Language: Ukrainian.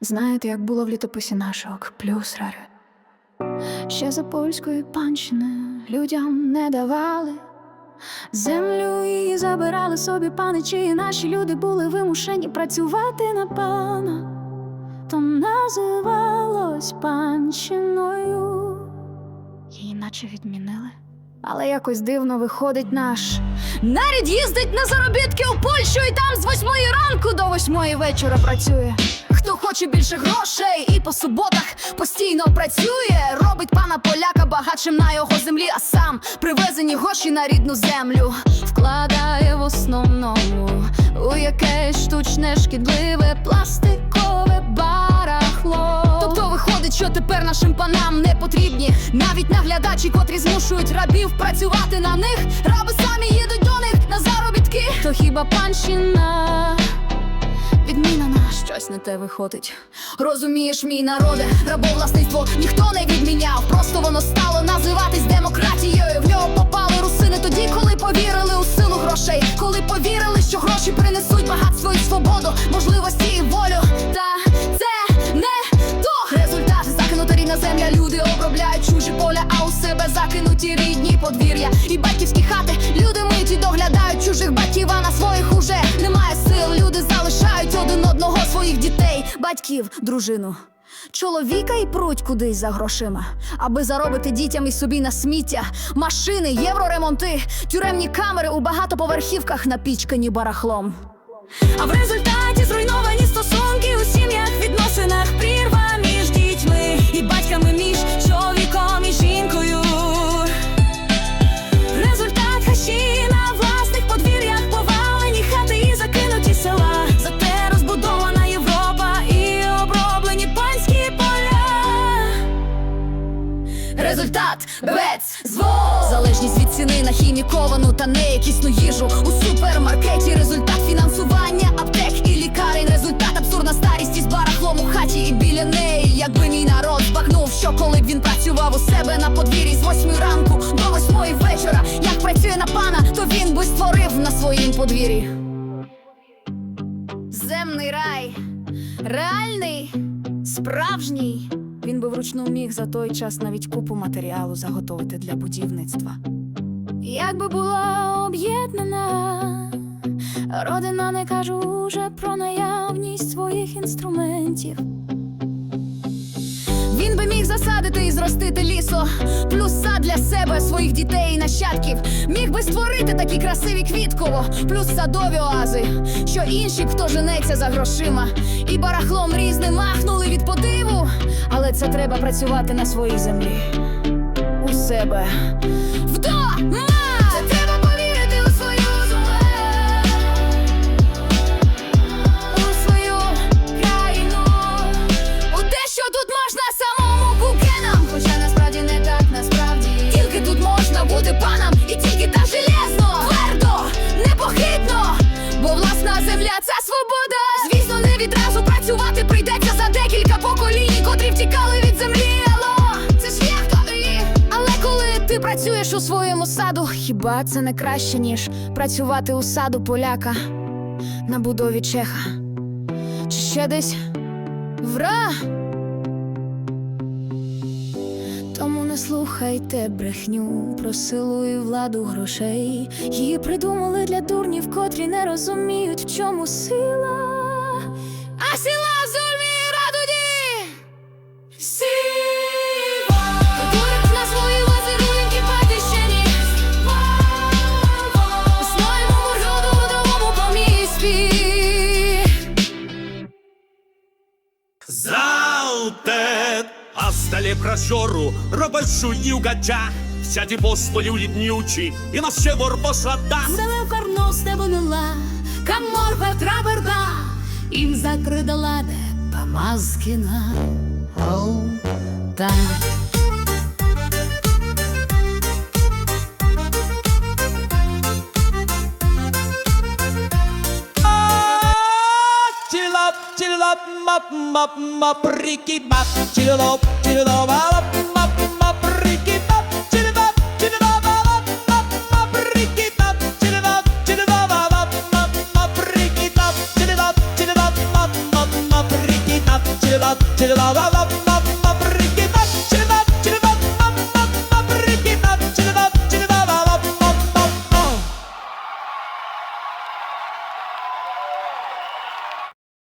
Знаєте, як було в літописі нашок, плюс рари. Ще за польської панщини людям не давали. Землю її забирали собі паничі, і наші люди були вимушені працювати на пана. То називалось панщиною. Її наче відмінили. Але якось дивно виходить наш. Нарід їздить на заробітки у Польщу і там з восьмої ранку до восьмої вечора працює. Хоче більше грошей і по суботах постійно працює, робить пана поляка багатшим на його землі, а сам привезені гроші на рідну землю вкладає в основному у якесь штучне шкідливе пластикове барахло. Тобто виходить, що тепер нашим панам не потрібні навіть наглядачі, котрі змушують рабів працювати на них. Раби самі їдуть до них на заробітки. То хіба панщина? Відміна на щось не те виходить. Розумієш, мій народе, рабовласництво ніхто не відміняв. Просто воно стало називатись демократією. В нього попали русини тоді, коли повірили у силу грошей, коли повірили, що гроші принесуть багатство і свободу, можливості і волю. Та це не то результат. Закинута рідна земля, люди обробляють чужі поля, а у себе закинуті рідні подвір'я. І батьківські хати люди миють і доглядають чужих батьків, а на своїх уже немає своїх дітей, батьків, дружину. Чоловіка і пруть кудись за грошима, аби заробити дітям і собі на сміття, машини, євроремонти, тюремні камери у багатоповерхівках напічкані барахлом. А в результаті зруйновані стосунки у сім'ях, відносинах прірва між дітьми і батьками Результат бец звол Залежність від ціни на хіміковану та неякісну їжу у супермаркеті. Результат фінансування аптек і лікарень. Результат абсурдна старість із барахлом у хаті і біля неї. Якби мій народ збагнув, що коли б він працював у себе на подвір'ї з восьми ранку до восьмої вечора, як працює на пана, то він би створив на своїм подвір'ї. Земний рай, реальний, справжній. Він би вручну міг за той час навіть купу матеріалу заготовити для будівництва. Якби була об'єднана, родина не кажу уже про наявність своїх інструментів. Він би міг засадити і зростити лісо, для себе, своїх дітей і нащадків. Міг би створити такі красиві квітково, плюс садові оази, що інші, хто женеться за грошима, і барахлом різним махнули від подиву. Але це треба працювати на своїй землі. У себе земля це свобода. Звісно, не відразу працювати прийдеться за декілька поколінь, котрі втікали від землі. Алло, це шлях є і але коли ти працюєш у своєму саду, хіба це не краще, ніж працювати у саду поляка на будові чеха? Чи ще десь вра? Слухайте брехню про силу і владу грошей. Її придумали для дурнів, котрі не розуміють, в чому сила. А сила в зульмі і радуді. Сила! Дурить на свої лазерунки батьківщині. Знаємо роду в новому поміспі. Залтет, а столі прозору югача, гача, сяді постолю літнючі, і на север посада. Селев карно стебонила, каморга траберда, им закридала де Памазкіна. Оу, так. up, up, up, Ricky Bop, chill up, chill up, up.